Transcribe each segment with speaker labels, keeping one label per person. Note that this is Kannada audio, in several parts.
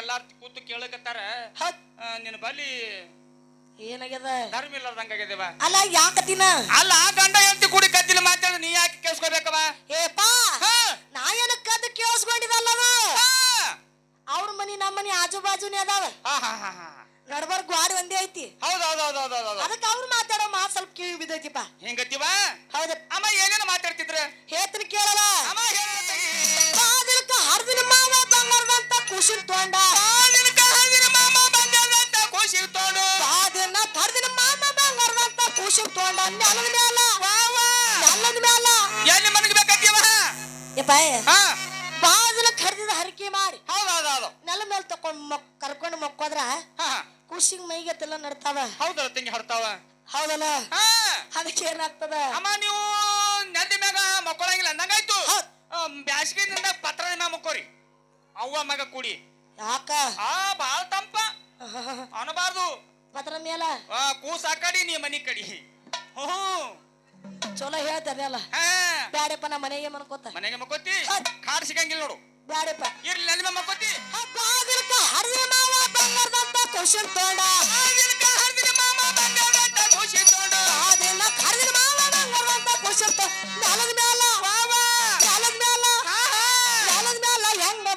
Speaker 1: ಎಲ್ಲಾರ್ ಕೂತು ಕೇಳಕತ್ತಾರ? ನಿನ್ನ ಬಲಿ
Speaker 2: ಏನಾಗ್ಯದ?
Speaker 1: ಧರ್ಮ ಇಲ್ಲದಂಗಾಗ್ಯದವ
Speaker 2: ಅಲ್ಲ ಯಾಕತ್ತಿನ
Speaker 1: ಅಲ್ಲ ಗಂಡ ಹೆಂಡತಿ ಕೂಡಿ ಕತ್ತಿನ ಮಾತಾಡ ನೀ ಯಾಕೆ ಕೇಳಿಸ್ಕೋಬೇಕವ
Speaker 2: ಏಪಾ ನಾ ಏನ ಕದ್ದು ಕೇಳಿಸ್ಕೊಂಡಿದಲ್ಲವ ಅವ್ರ ಮನಿ ನಮ್ಮ ಮನಿ ಆಜು ಬಾಜುನೇ ಅದಾವ. ನಡ್ಬರ್ ಗ್ವಾಡಿ ಒಂದೇ ಐತಿ
Speaker 1: ಹೌದ್ ಹೌದ್ ಹೌದ್ ಹೌದ್ ಹೌದು ಹೌದ್
Speaker 2: ಅದಕ್ಕೆ ಅವ್ರು ಮಾತಾಡೋ ಮಾತು ಸ್ವಲ್ಪ ಕಿವಿ ಬಿದ್ದೈತಿಪ್ಪ.
Speaker 1: ಹೆಂಗತ್ತಿವ
Speaker 2: ಹೌದ.
Speaker 1: ಅಮ್ಮ ಏನೇನು ಮಾತಾಡ್ತಿದ್ರ?
Speaker 2: ಹೇತನ ಕೇಳಲ್ಲ. ಯಪ್ಪ
Speaker 1: ಹಾ.
Speaker 2: ಬಾಜಲ ಹರ್ದಿದ ಹರಕೆ ಮಾಡಿ
Speaker 1: ಹೌದ್ ಹೌದ್ ಹೌದು
Speaker 2: ನೆಲ ಮೇಲೆ ತಕೊಂಡ್ ಮಕ್ ಕರ್ಕೊಂಡು ಮಕ್ಕೋದ್ರ
Speaker 1: ಹಾ
Speaker 2: ಮೈಗೆ ತೆಲ್ಲ ನಡ್ತಾವ.
Speaker 1: ಹೌದಲ್ಲ ತಿಂಗಿ ಹೊರ್ತಾವ
Speaker 2: ಹೌದಲ್ಲ?
Speaker 1: ಹಾ.
Speaker 2: ಅದಕ್ಕೆ ಏನಾಗ್ತದ?
Speaker 1: ಅಮ್ಮ ನೀವು ನೆಲದ ಮ್ಯಾಗ ಮಕ್ಕೊಳಂಗಿಲ್ಲ ಅಂದಂಗಾಯ್ತು.
Speaker 2: ಹೌದ್.
Speaker 1: ಪತ್ರ ಮ್ಯಾಗ ಮಕ್ಕೋರಿ ಅವ್ವ ಮಗ ಕೂಡಿ.
Speaker 2: ಯಾಕ?
Speaker 1: ಆ ಬಾಳ ತಂಪ. ಅನಬಾರ್ದು.
Speaker 2: ಪತ್ರ ಮೇಲ?
Speaker 1: ಆ ಕೂಸ್ ಆ ಕಡಿ ನೀ ಮನಿ ಕಡಿ. ಹ್ಞೂ
Speaker 2: ಚಲೋ ಹೇಳ್ತಾರಲ್ಲ
Speaker 1: ಹಾ.
Speaker 2: ಬ್ಯಾಡಪ್ಪ ನಾ ಮನೆಗೆ ಮನ್ಕೋತ
Speaker 1: ಮನೆಗೆ ಮಕ್ಕೋತಿ. ಕಾಡ್ ಸಿಗಂಗಿಲ್ಲ ನೋಡು.
Speaker 2: ಬ್ಯಾಡಪ್ಪ.
Speaker 1: ಇರ್ಲಿ ಮ್ಯಾಗ ಮಕ್ಕೋತಿ
Speaker 2: ಬಾದಿಲಕ್ಕ ಹರ್ದಿನ ಮಾವ ಬಂಗಾರದಂತ ಕುಶಿನ್ ತೋಂಡ.
Speaker 1: ಆಗಿನ ಹರಿದಿನ ಮಾಮ ಬಂಗಾರದಂತ ಖುಷಿ ತೋಂಡ.
Speaker 2: ಮಾವ ಬಂಗಾರದಂತ ಕುಶಿನ್ ತೊಂಡ ನೆಲದ ಮ್ಯಾಲ. ಹಾ ಮ್ಯಾಲ ನೆಲದ ಮ್ಯಾಲ ಹೆಂಗ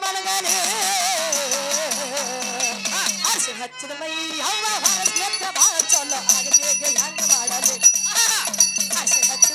Speaker 2: ಹಚ್ಚಿದ ಮೈ ಹೊರಸ್ನೆತ್ತ ಬಾ ಚಲೋ. ಆಗದೇಗೆ ಹೆಂಗ ಮಾಡಲಿ?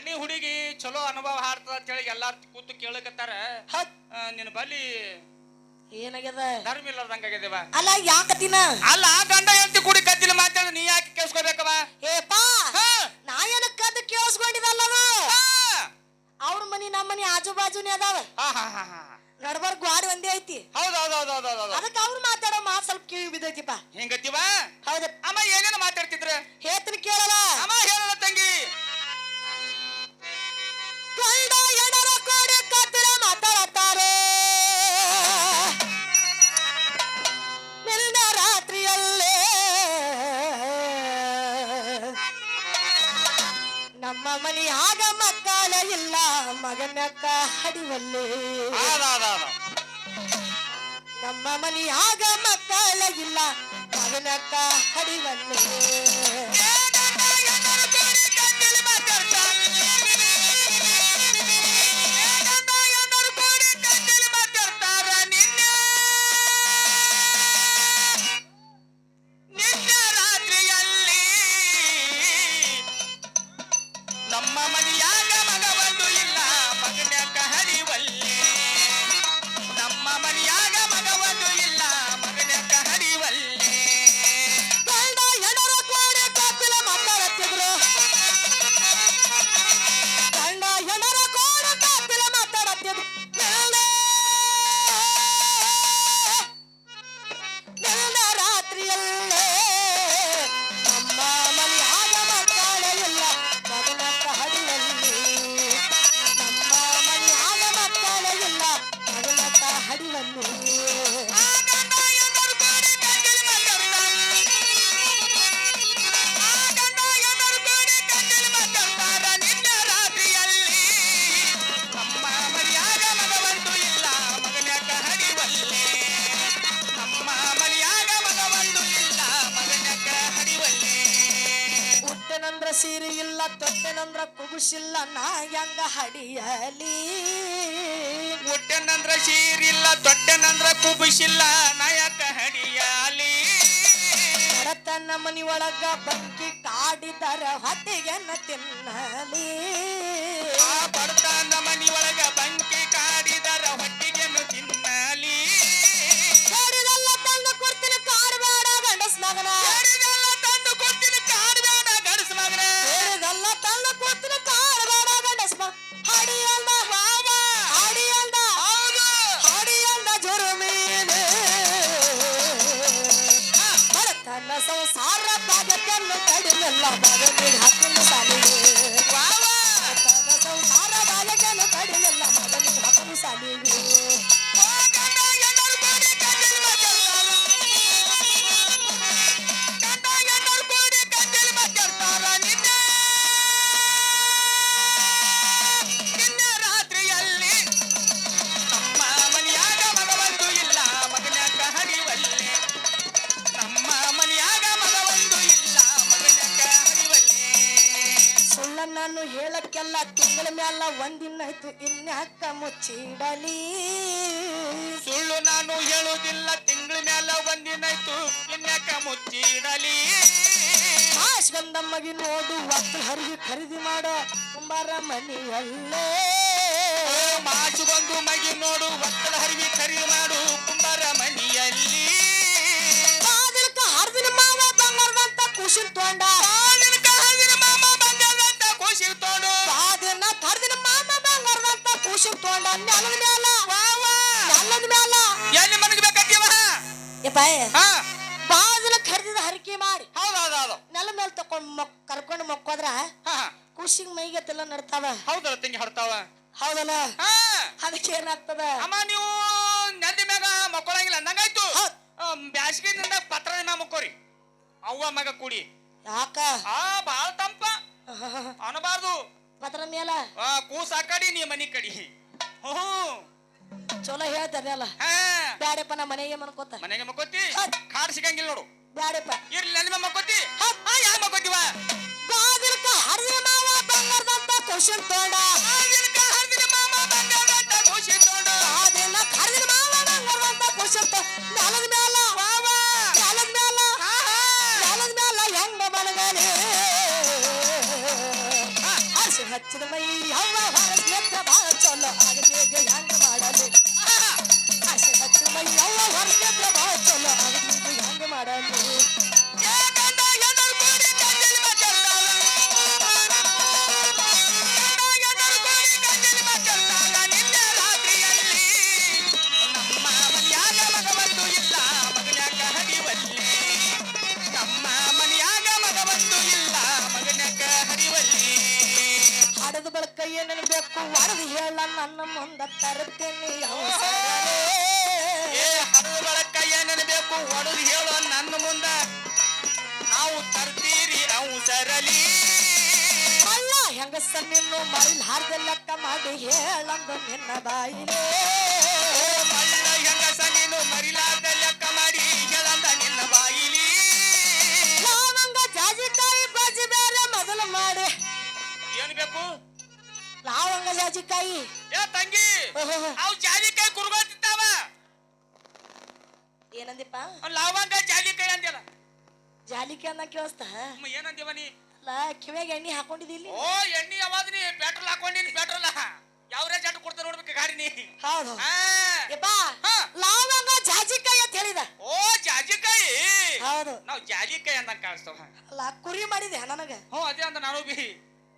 Speaker 1: ಕಣ್ಣಿ ಹುಡುಗಿ ಚಲೋ ಅನುಭವ ಹಾರ್ತದ ಅಂತ ಹೇಳಿ ಎಲ್ಲಾರ್ ಕೂತು ಕೇಳಕತ್ತಾರ. ನಿನ್ನ ಬಲಿ
Speaker 2: ಏನಾಗ್ಯದ?
Speaker 1: ಧರ್ಮ ಇಲ್ಲದಂಗಾಗ್ಯದವ
Speaker 2: ಅಲ್ಲ ಯಾಕತಿನ
Speaker 1: ಅಲ್ಲ ಗಂಡ ಹೆಂಡತಿ ಕೂಡಿ ಕತ್ತಿಲ್ಲ ಮಾತಾಡ ನೀ ಯಾಕೆ ಕೇಳಿಸ್ಕೋಬೇಕವ
Speaker 2: ಏಪಾ ನಾ ಏನಕ್ಕೆ ಕದ್ದು ಕೇಳಿಸ್ಕೊಂಡಿದಲ್ಲವ ಅವ್ರ ಮನಿ ನಮ್ಮ ಮನಿ ಆಜು ಬಾಜುನೇ ಅದಾವ ನಡ್ಬರ್ ಗ್ವಾಡಿ ಒಂದೇ ಐತಿ.
Speaker 1: ಹೌದ್ ಹೌದ್ ಹೌದ್ ಹೌದ್ ಹೌದ್
Speaker 2: ಅದಕ್ಕೆ ಅವ್ರು ಮಾತಾಡೋ ಮಾತು ಸ್ವಲ್ಪ ಕಿವಿ ಬಿದ್ದೈತಿಪ್ಪ
Speaker 1: ಹೆಂಗತ್ತಿವ
Speaker 2: ಹೌದ.
Speaker 1: ಅಮ್ಮ ಏನೇನು ಮಾತಾಡ್ತಿದ್ರ?
Speaker 2: ಹೇತನ ಕೇಳಲ್ಲ.
Speaker 1: ಅಮ್ಮ ಹೇಳಲ್ಲ ತಂಗಿ.
Speaker 2: ಮಗನಕ್ಕ ಹಡಿವಲ್ಲೇ. ನಮ್ಮ ಮನೆಯಾಗ ಮಕ್ಕಳ ಇಲ್ಲ ಮಗನಕ್ಕ ಹಡಿವಲ್ಲೇ. ಸೀರೆ ಇಲ್ಲ ತೊಟ್ಟೆನಂದ್ರ ಕುಗುಸಿಲ್ಲ ನಾ ಹೆಂಗ ಹಡಿಯಲಿ?
Speaker 1: ಹುಟ್ಟೆನಂದ್ರ ಸೀರಿಲ್ಲ ತೊಟ್ಟೆನಂದ್ರ ನಾ ನಾಯಕ ಹಡಿಯಾಲಿ?
Speaker 2: ಮನಿ ಒಳಗ ಬಂಕಿ ಕಾಡಿದರ ಹೊಟ್ಟೆಗೆನ್ನ ತಿನ್ನಲಿ.
Speaker 1: ಆ ಬಡತನ ಮನಿ
Speaker 2: ಇನ್ಯಾಕ ಮುಚ್ಚಿಡಲಿ.
Speaker 1: ಸುಳ್ಳು ನಾನು ಹೇಳುವುದಿಲ್ಲ ತಿಂಗಳ ಮ್ಯಾಲ ಒಂದಿನಾಯ್ತು ಇನ್ಯಾಕ ಮುಚ್ಚಿಡಲಿ.
Speaker 2: ಮಾಸ್ಗಂದ ಮಗಿ ನೋಡು ಒತ್ತು ಹರಿವಿ ಖರೀದಿ ಮಾಡೋ ಕುಂಬಾರ ಮನೆಯಲ್ಲೇ
Speaker 1: ಮಾಸುಗೊಂದು ಮಗಿ ನೋಡು ಒತ್ತಡ ಹರಿವಿ ಖರೀದಿ ಮಾಡು ಕುಂಬಾರ
Speaker 2: ಮನೆಯಲ್ಲಿ ಹರಿದಿನ ಮಾವ ಬಂಗಾರದಂತ ಖುಷಿ ತೊಂಡ.
Speaker 1: ಖುಷಿ ತೊಂಡ
Speaker 2: ನೆಲದ ಮ್ಯಾಲ. ನೆಲದ ಮ್ಯಾಲ.
Speaker 1: ಎಲ್ಲಿ ಮನಗೆ ಬೇಕತ್ತೀವ
Speaker 2: ಯಪ್ಪ
Speaker 1: ಹಾ.
Speaker 2: ಬಾದಿಲ ಖರೀದಿದ ಹರಿಕೆ ಮಾಡಿ
Speaker 1: ಹೌದು ಹೌದು ಹೌದು.
Speaker 2: ನೆಲ ಮೇಲೆ ತಕೊಂಡ್ ಕರ್ಕೊಂಡು ಮಕ್ಕೋದ್ರ
Speaker 1: ಹಾ
Speaker 2: ಖುಷಿಗ್ ಮೈಗೆ ತಿಲ್ಲ ನಡ್ತಾವ.
Speaker 1: ಹೌದಲ್ಲ ತಿಂಗಿ ಹೊಡ್ತಾವ
Speaker 2: ಹೌದಲ್ಲ?
Speaker 1: ಹಾ.
Speaker 2: ಅದಕ್ಕೆ ಏನಾಗ್ತದ?
Speaker 1: ಅಮ್ಮ ನೀವು ನೆಲದ ಮ್ಯಾಗ ಮಕ್ಕೊಳಂಗಿಲ್ಲ ಅಂದಂಗಾಯ್ತು. ಬ್ಯಾಸಿಗೆದಿಂದ ಮ್ಯಾಗ ಮಕ್ಕೋರಿ. ಅವ್ವ ಮಗ ಕೂಡಿ.
Speaker 2: ಯಾಕ?
Speaker 1: ಆ ಬಾಳ ತಂಪ. ಅನ್ನಬಾರ್ದು
Speaker 2: ಪತ್ರ ಮೇಲ?
Speaker 1: ಆ ಕೂಸ ಆ ಕಡಿ ನೀ ಮನಿ ಕಡಿ. ಹ್ಞೂ
Speaker 2: ಚಲೋ ಹೇಳ್ತಾರಲ್ಲ
Speaker 1: ಹಾ.
Speaker 2: ಬ್ಯಾಡಪ್ಪ ನಾ ಮನೆಗೆ ಮನ್ಕೋತ
Speaker 1: ಮನೆಗೆ ಮಕ್ಕೋತಿ ಕಾರ್ ಸಿಗಂಗಿಲ್ಲ ನೋಡು.
Speaker 2: ಬ್ಯಾಡಪ್ಪ.
Speaker 1: ಇರ್ಲಿ ನನ್ನ ಮಕ್ಕೋತಿ ಹಾ ಯಾ ಮಕ್ಕೋತಿವ
Speaker 2: ಬಾದಿಲ್ಕ ಹರಿ ಮಾವ ಬಂಗಾರದಂತ ಖುಷಿ ತೋಡ.
Speaker 1: ಆಗಿನ ಹರಿದಿನ ಮಾಮ ಬಂಗಾರದಂತ ಖುಷಿ ತೋಂಡ.
Speaker 2: ಬಾದಿನ ಹರಿದಿನ ಮಾವ ಬಂಗಾರದಂತ ಖುಷಿ ನೆಲದ ಹಸಿ ಹಚ್ಚಿದ ಮೈ ಹವ್ವ ಹೊರಸ್ ನೆತ್ತ ಬಾಳ ಚಲೋ ಆಗದೇಗ ಹೆಂಗ ಮಾಡಲಿ ಹಸಿ ಹಚ್ಚಿದ ಮೈ ಹವ್ವ ಹೊರಸ್ ನೆತ್ತ ಬಾಳ ಚಲೋ ಆಗದೇಗ ಹೆಂಗ ಮಾಡಲಿ ಏನೇನು ಬೇಕು ಒಡದು ಹೇಳ ನನ್ನ ಮುಂದ ತರುತ್ತೇನೆ
Speaker 1: ಬಳಕ ಏನೇನು ಬೇಕು ಹೊಡೆದು ಹೇಳೋ ನನ್ನ ಮುಂದ. ನಾವು ತರ್ತೀರಿ ನಾವು ಸರಲಿ.
Speaker 2: ಅಲ್ಲ ಹೆಂಗಸ ನಿನ್ನು ಮರಿಲ್ ಹಾರ್ದ ಲೆಕ್ಕ ಮಾಡಿ ಹೇಳಂದು ನಿನ್ನ ಬಾಯಿನೇ
Speaker 1: ಮಳ್ಳ ಹೆಂಗಸ ನೀನು ಮರಿಲಾರ್ದ ಲೆಕ್ಕ ಮಾಡಿ ಹೇಳಂದ ನಿನ್ನ ಬಾಯಿಲಿ
Speaker 2: ಲವಂಗ ಜಾಜಿಕಾಯಿ ಬಜ್ಜಿ ಬೇರೆ ಮೊದಲು ಮಾಡಿ.
Speaker 1: ಏನ್ ಬೇಕು?
Speaker 2: ಲವಂಗ ಜಾಜಿಕಾಯಿ
Speaker 1: ಏ ತಂಗಿ ಅವು ಜಾಲಿಕಾಯಿ ಕುರ್ಗೋತಿರ್ತಾವ
Speaker 2: ಏನಂದಿಪ್ಪ
Speaker 1: ಲಾವಂಗ ಜಾಲಿಕಾಯಿ ಅಂದ್ಯಲ್ಲ.
Speaker 2: ಜಾಲಿಕಾಯಿ ಅನ್ನ ಕೇಳಿಸ್ತ?
Speaker 1: ಏನಂದಿವ ನೀ?
Speaker 2: ಅಲ್ಲ ಕಿವ್ಯಾಗ ಎಣ್ಣೆ ಹಾಕೊಂಡಿದಿಲ್ಲ
Speaker 1: ಓ ಎಣ್ಣಿ ಯಾವಾಗ ನೀ? ಪೆಟ್ರೋಲ್ ಹಾಕೊಂಡಿನಿ ಪೆಟ್ರೋಲ್. ಯಾವ್ರೇ ಜಟ್ ಕೊಡ್ತಾರ ನೋಡ್ಬೇಕು ಗಾಡಿ ನೀ.
Speaker 2: ಹೌದು. ಲವಂಗ ಜಾಜಿಕಾಯಿ ಅಂತ ಹೇಳಿದ?
Speaker 1: ಓ ಜಾಜಿಕಾಯಿ?
Speaker 2: ಹೌದು.
Speaker 1: ನಾವ್ ಜಾಲಿಕಾಯಿ ಅಂದಂಗ ಕಾಣಿಸ್ತವ.
Speaker 2: ಅಲ್ಲ ಕುರಿ ಮಾಡಿದೆ ನನಗೆ?
Speaker 1: ಹ್ಞೂ ಅದೇ ಅಂತ ನಾನು ಬಿ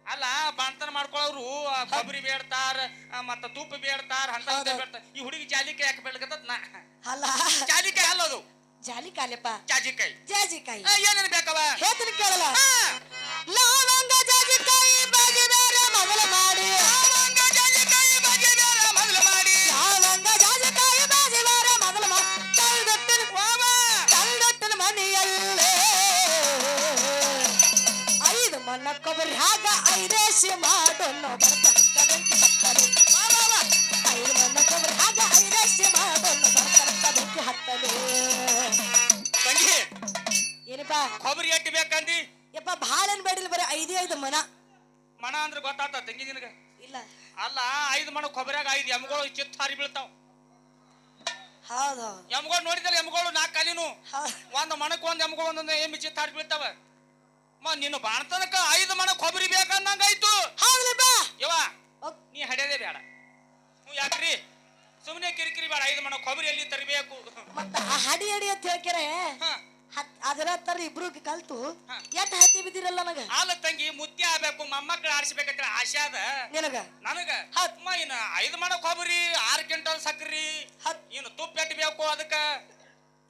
Speaker 1: ಅಲ್ಲ ಬಾಣ್ತನ ಮಾಡ್ಕೊಳ್ಳೋರು ಕೊಬ್ಬರಿ ಬೇಡ್ತಾರ ಮತ್ತ ತುಪ್ಪ ಬೇಡ್ತಾರ
Speaker 2: ಹೌದು.
Speaker 1: ಬೇಡ್ತಾರ. ಈ ಹುಡುಗಿ ಜಾಲಿಕಾಯಿ ಯಾಕೆ ಬೇಡ್ಕತ್ತದ ನಾ?
Speaker 2: ಅಲ್ಲ.
Speaker 1: ಜಾಲಿಕಾಯಿ ಅಲ್ಲದು
Speaker 2: ಜಾಲಿಕಾಯಪ್ಪ.
Speaker 1: ಜಾಜಿಕಾಯಿ.
Speaker 2: ಜಾಜಿಕಾಯಿ.
Speaker 1: ಏನೇನು ಬೇಕವ?
Speaker 2: ಹೇಳ್ತೀನಿ ಕೇಳಲ್ಲ. ಲವಂಗ ಜಾಜಿಕಾಯಿ ಬಾಗಿ ಬೇರೆ ಮೊದಲು ಮಾಡಿ. ಕೊಬ್ಬರಿ
Speaker 1: ಎಟ್ಟು ಬೇಕಂದಿ?
Speaker 2: ಯಪ್ಪ ಭಾಳ ಏನ್ ಬೇಡಿಲ್ಲ ಬರೀ ಐದೇ ಐದು ಮನ.
Speaker 1: ಮಣ ಅಂದ್ರೆ ಗೊತ್ತಾತ ತಂಗಿ ನಿನಗ?
Speaker 2: ಇಲ್ಲ.
Speaker 1: ಅಲ್ಲ ಐದು ಮಣ ಕೊಬ್ಬರಿಯಾಗ ಐದು ಎಮ್ಗಳು ಚಿತ್ತ ಹಾರಿ ಬೀಳ್ತಾವ.
Speaker 2: ಹೌದು
Speaker 1: ಎಮ್ಗಳು ನೋಡಿದ್ರೆ ಎಮ್ಗಳು ನಾಲ್ಕು ಕಾಲಿನು ಒಂದ್ ಮಣಕ್ ಒಂದ್ ಎಮ್ಗಳು ಒಂದೊಂದು ಎಮ್ಮಿ ಚಿತ್ತ ಹಾರಿ ಬೀಳ್ತಾವ. ಮ ನಿನ್ನ ಬಾಣ್ತನಕ ಐದು ಮಣ ಕೊಬ್ಬರಿ ಬೇಕಂದಂಗಾಯ್ತು
Speaker 2: ಹೌದಪ್ಪ
Speaker 1: ಯವ್ವ ನೀ ಹಡೆಯದೇ ಬೇಡ. ಹ್ಞೂ ಯಾಕ್ರಿ? ಸುಮ್ಮನೆ ಕಿರಿಕಿರಿ ಬೇಡ ಐದು ಮಣ ಕೊಬ್ಬರಿ ಎಲ್ಲಿ ತರಬೇಕು?
Speaker 2: ಮತ್ತ ಆ ಹಡಿ ಹಡಿ ಅಂತ ಹೇಳ್ಕರೆ ಅದರ ತರ ಇಬ್ರು ಕಲ್ತು. ಎಟ್ ಹತ್ತಿ ಬಿದ್ದಿರಲ್ಲ ನನಗ?
Speaker 1: ಹಾಲ ತಂಗಿ ಮುತ್ತಿ ಆಗ್ಬೇಕು ಮೊಮ್ಮಕ್ಳು ಆರಿಸ್ಬೇಕಂತ ಆಸೆ ಅದ.
Speaker 2: ನಿನಗ?
Speaker 1: ನನಗ? ಹತ್ಮ ಇನ್ನ ಐದು ಮಣ ಕೊಬ್ಬರಿ ಆರು ಕ್ವಿಂಟಲ್ ಸಕ್ರಿ
Speaker 2: ಹತ್.
Speaker 1: ಇನ್ನು ತುಪ್ಪ ಎಟ್ಟು ಬೇಕು ಅದಕ್ಕ?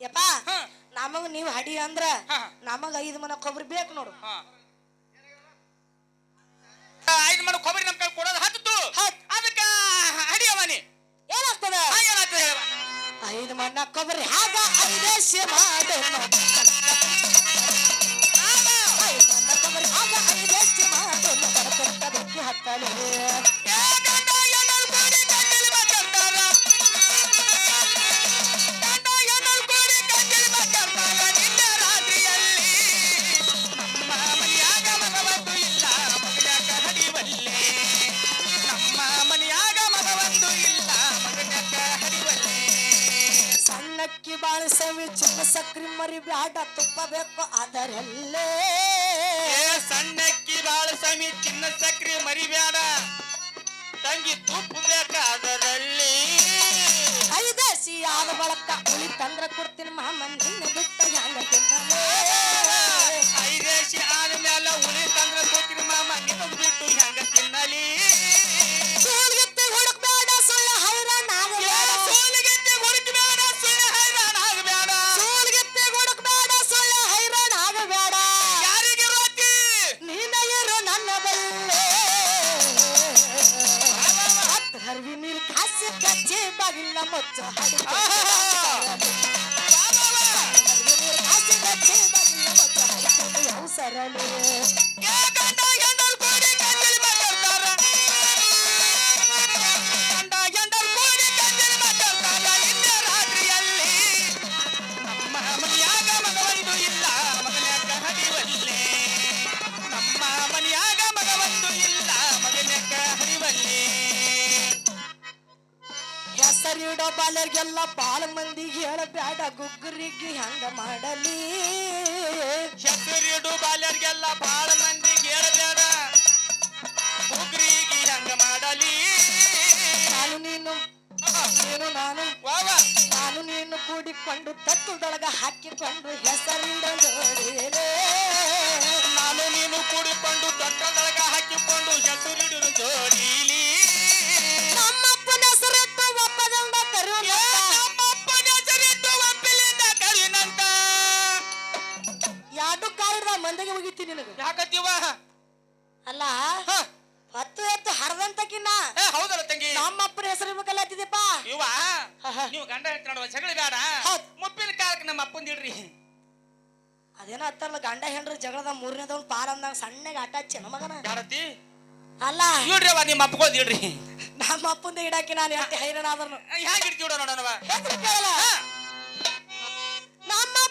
Speaker 2: ಯಪ್ಪ.
Speaker 1: ಹಾ.
Speaker 2: ನಮಗ್ ನೀವ್ ಹಡಿ ಅಂದ್ರ ನಮಗ್ ಐದ್ ಮನ ಕೊಬ್ಬರಿ ಬೇಕು ನೋಡು.
Speaker 1: ಐದ್ ಮನೆ ಕೊಬ್ಬರಿ ನಮ್ ಕೈ ಕೊಡೋದು ಹತ್ತು ಅದಕ್ಕೆ ಹಡಿಯವನಿ
Speaker 2: ಏನಾಗ್ತದ?
Speaker 1: ಏನಾಗ್ತದೆ
Speaker 2: ಐದ್ ಮನ ಕೊಬ್ಬರಿ ಹಾಗ ಐದೇಶ ಮಾಡು ಐದ್ ಮನ ಕೊಬ್ಬರಿ ಹಾಗ ಐದೇಶ ಮಾಡು ಹತ್ತಲಿ. ಸಣ್ಣಕ್ಕಿ ಚಿಕ್ಕ ಚಿನ್ನ ಸಕ್ರಿ ಮರಿ ಬ್ಯಾಡ ತುಪ್ಪ ಬೇಕು ಅದರಲ್ಲೇ
Speaker 1: ಸಣ್ಣಕ್ಕಿ ಬಾಳ ಸಮಿ ಚಿನ್ನ ಸಕ್ರಿ ಮರಿಬ್ಯಾಡ ತಂಗಿ ತುಪ್ಪ ಬೇಕಾದರಲ್ಲಿ
Speaker 2: ಐದಾಸಿ ಆದ ಬಳಕ ಉಳಿ ತಂದ್ರ ಕೊಡ್ತೀನಿ ಮಾಮನ್
Speaker 1: ಹಡಿವಲ್ಲೆ
Speaker 2: ಹೆಸರಿಡೋ ಬಾಲರಿಗೆಲ್ಲ ಬಾಳ ಮಂದಿ ಹೇಳಬ್ಯಾಡ ಗುಗ್ಗರಿಗೆ ಹಂಗ ಮಾಡಲಿ.
Speaker 1: ಹೆಸರಿಡು ಬಾಲ್ಯರಿಗೆಲ್ಲ ಬಹಳ ಮಂದಿ ಹೇಳಬೇಡ ಉಗ್ರಿಗೆ ಹಂಗ ಮಾಡಲಿ.
Speaker 2: ನಾನು ನೀನು ನೀನು ನಾನು.
Speaker 1: ವಾವ
Speaker 2: ನಾನು ನೀನು ಕೂಡಿಕೊಂಡು ತತ್ತುದೊಳಗ ಹಾಕಿಕೊಂಡು ಹೆಸರಿಡೋಡಿಲೇ
Speaker 1: ನಾನು. ನೀನು ಕೂಡಿಕೊಂಡು ತತ್ತದೊಳಗ ಹಾಕಿಕೊಂಡು ಹೆಸರಿಡು ಜೋಡಿಲಿ
Speaker 2: ಎರಡು ಕಾಲಿಡ್ದ ಮಂದಿಗೆ ಹೋಗಿತ್ತೀನಿ ನಿನಗೆ.
Speaker 1: ಯಾಕತ್ತೀವ?
Speaker 2: ಅಲ್ಲ
Speaker 1: ಹ,
Speaker 2: ಹತ್ತು ಎತ್ತು ಹರದಂತಕಿನ್ನ
Speaker 1: ಏ ಹೌದಲ್ಲ ತಂಗಿ.
Speaker 2: ನಮ್ಮಪ್ಪನ ಹೆಸರು ಇರ್ಬೇಕಲ್ಲತ್ತಿದೆಪ್ಪ
Speaker 1: ಇವ ನೀವು ಗಂಡ ಹೇಳ್ತಾಡುವ ಜಗಳ ಬೇಡ.
Speaker 2: ಹೌದ್.
Speaker 1: ಮುಪ್ಪಿನ ಕಾಲಕ್ಕೆ ನಮ್ಮ ಅಪ್ಪಂದ ಇಡ್ರಿ.
Speaker 2: ಅದೇನೋ ಅತ್ತಲ್ಲ ಗಂಡ ಹೆಂಡ್ರ ಜಗಳದ ಮೂರನೇದವ್ನ ಪಾಲ್ ಅಂದಾಗ ಸಣ್ಣಗೆ ಆಟ ಹಚ್ಚಿ ಮಗನ?
Speaker 1: ಯಾರತ್ತಿ?
Speaker 2: ಅಲ್ಲ.
Speaker 1: ಇಡ್ರಿ ಅವ ನಿಮ್ಮ ಅಪ್ಪಗೋದ್ ಇಡ್ರಿ.
Speaker 2: ನಮ್ಮ ಅಪ್ಪಂದ ಇಡಾಕಿ ನಾನು ಎಷ್ಟು ಹೈರಾಣ ಆದ್ರೂ
Speaker 1: ಹ್ಯಾಂಗ ಇಡ್ತೀವಿ ನೋಡೋಣವ
Speaker 2: ಹೆಸರು ಕೇಳಲ್ಲ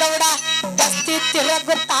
Speaker 2: ಗೌಡ ಗಸ್ತಿ ತಿರುಗುತ್ತಾ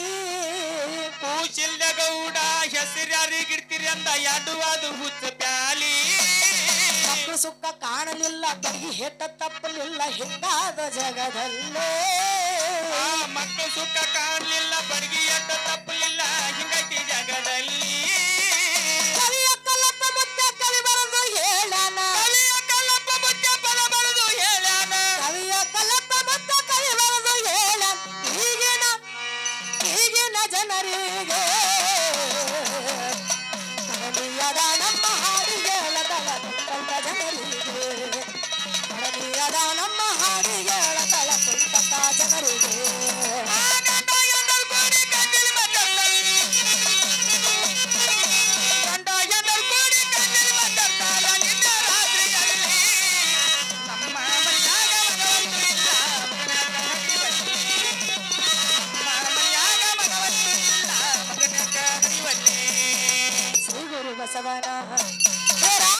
Speaker 1: ಪೂಚಿಲ್ದ ಗೌಡ ಅಂತ
Speaker 2: ಅಂದ ಅದು ಹುಚ್ಚ ಪ್ಯಾಲಿ.
Speaker 1: ಮಕ್ಕಳು ಸುಖ ಕಾಣಲಿಲ್ಲ ಬಗೆ ಹೆತ್ತ ತಪ್ಪಲಿಲ್ಲ ಹೆಂಗಾದ ಜಗದಲ್ಲೇ.
Speaker 2: ಮಕ್ಕಳು ಸುಖ ಕಾಣಲಿಲ್ಲ ಬರ್ಗಿ ಹೆಟ್ಟ ತಪ್ಪಲಿಲ್ಲ.
Speaker 1: ನಮ್ಮ ಹಾಡಿಗಳ ತಳ ಕುಂತ ಕಾಜಗರಿಗೆ